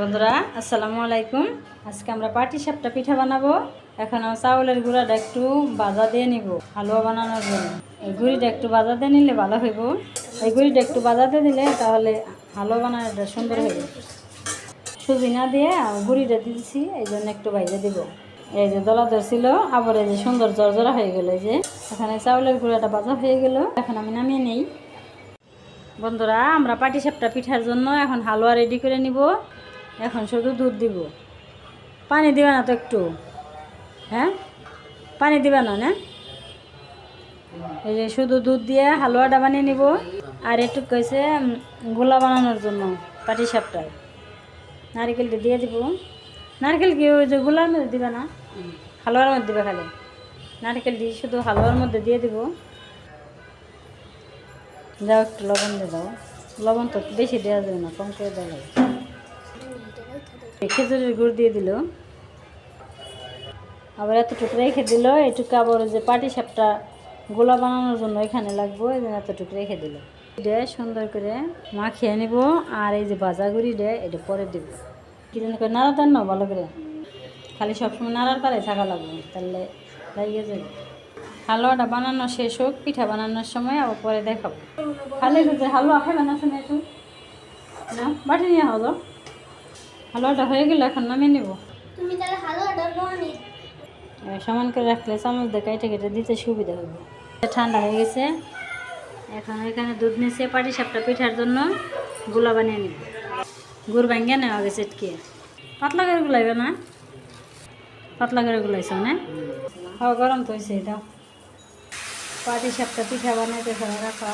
বন্ধুরা, আসসালামু আলাইকুম। আজকে আমরা পাটি সাপটা পিঠা বানাবো। এখন চাউলের গুঁড়াটা একটু বাজা দিয়ে নিব, হালুয়া বানানোর জন্য। এই গুঁড়িটা একটু বাজা দিয়ে নিলে ভালো হইব। এই গুঁড়িটা একটু বাজাতে দিলে তাহলে হালুয়া বানানোটা সুন্দর হইব। সুজি না দিয়ে গুঁড়িটা দিয়েছি, এই জন্য একটু বাইরে দিব। এই যে দলা ছিল, আবার এই যে সুন্দর জর্জরা হয়ে গেল এই যে। এখানে চাউলের গুঁড়াটা বাজা হয়ে গেল। এখন আমি নামিয়ে নেই। বন্ধুরা, আমরা পাটি সাপটা পিঠার জন্য এখন হালুয়া রেডি করে নিব। এখন শুধু দুধ দিব। পানি দিবে না তো একটু। হ্যাঁ? পানি দিবে না না? এই যে শুধু দুধ দিয়ে হালুয়াটা বানিয়ে নিব। আর একটু কইছে গোলা বানানোর জন্য, পাটি সাপটায় নারকেলটা দিয়ে দিব। নারকেল কি ওই যে গোলার মধ্যে দিবে না? হালুয়ার মধ্যে দিবে খালি। নারকেল দিয়ে শুধু হালুয়ার মধ্যে দিয়ে দিব। যাও একটু লবণ দিয়ে দাও। লবণ তো বেশি দেওয়া যাবে না, কম করে দেওয়া লাগে খেজুরের গুড় দিয়ে দিল। আবার এতটুকু রেখে দিল, এটুকু আবার যে পাটি সাপটা গোলা বানানোর জন্য এখানে লাগবো, এই জন্য এতটুকু রেখে দিল। এটা সুন্দর করে মাখিয়ে নিব, আর এই যে ভাজা গুড়ি দে এটা পরে দিব। যেন করে নাড়া দেন না ভালো করে। খালি সবসময় নাড়ার পারে থাকা লাগবে, তাহলে লাগিয়ে যাবে। হালুয়াটা বানানো শেষ হোক, পিঠা বানানোর সময় আবার পরে দেখাবো। খালি হালুয়া খাবে না শুনে না, বাটি নিয়ে হলো হালুয়াটা হয়ে গেলে এখন নামিয়ে নেব। তুমি তাহলে হালুয়াটা সমান করে রাখলে চামচ দিয়ে কেটে কেটে দিতে সুবিধা হবে। ঠান্ডা হয়ে গেছে। এখন এখানে দুধ নিয়েছে পাটি সাপটা পিঠার জন্য। গুলা বানিয়ে নিব। গুড় ভাঙ্গে নেওয়া গেছে এটকে। পাতলা করে গুলাইবে না? পাতলা করে গুলাইছ না? হ্যাঁ গরম তো হয়েছে দাও পাটি সাপটা পিঠা বানাইতে সবাই রাখা।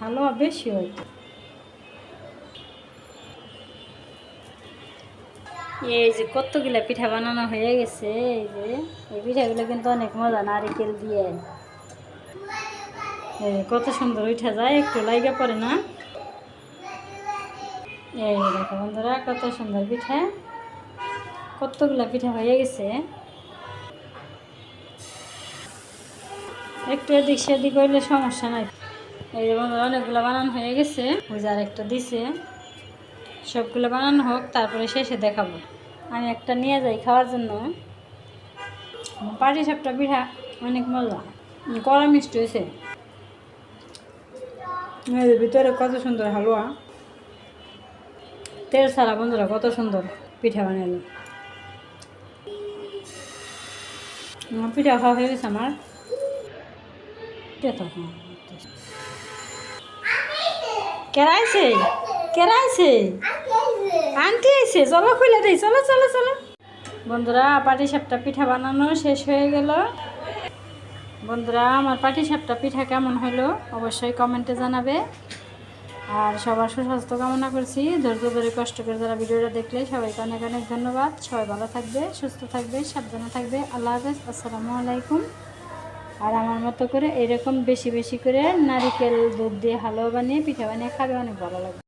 হালুয়া বেশি হয়তো এই যে কতগুলা পিঠা বানানো হয়ে গেছে, এই যে, এই পিঠাগুলো কিন্তু অনেক মজা, নারিকেল দিয়ে। কত সুন্দর উঠা যায়, একটু লাইগা পড়ে না? এই দেখো বন্ধুরা, কত সুন্দর পিঠা। কতগুলা পিঠা হয়ে গেছে। একটু এদিক সেদিক হইলে সমস্যা নাই। এই যে বন্ধুরা, অনেকগুলো বানানো হয়ে গেছে। ওই একটা দিছে। সবগুলো বানানো হোক, তারপরে শেষে দেখাবো। আমি একটা নিয়ে যাই খাওয়ার জন্য। পাটি সাপটা পিঠা অনেক মজা। কড়া মিষ্টি হয়েছে। ভিতরে কত সুন্দর হালুয়া। তেল ছাড়া বন্ধুরা, কত সুন্দর পিঠা বানালো। পিঠা খাওয়া হয়ে গেছে আমার। তো খাওয়া কেরাইছে কেরাইছে আন্টি আইছে। চলো খুলে দিই। চলো চলো চলো। বন্ধুরা পাটি সাপটা পিঠা বানানো শেষ হয়ে গেল। বন্ধুরা, আমার পাটি সাপটা পিঠা কেমন হলো অবশ্যই কমেন্টে জানাবে। আর সবার সুস্বাস্থ্য কামনা করছি। ধৈর্য ধরে কষ্ট করে যারা ভিডিওটা দেখলে সবাইকে অনেক অনেক ধন্যবাদ। সবাই ভালো থাকবে, সুস্থ থাকবে, সাবধানে থাকবে। আল্লাহ হাফেজ। আসসালামু আলাইকুম। আর আমার মতো করে এরকম বেশি বেশি করে নারিকেল দুধ দিয়ে হালুয়া বানিয়ে পিঠা বানিয়ে খাবে, অনেক ভালো লাগবে।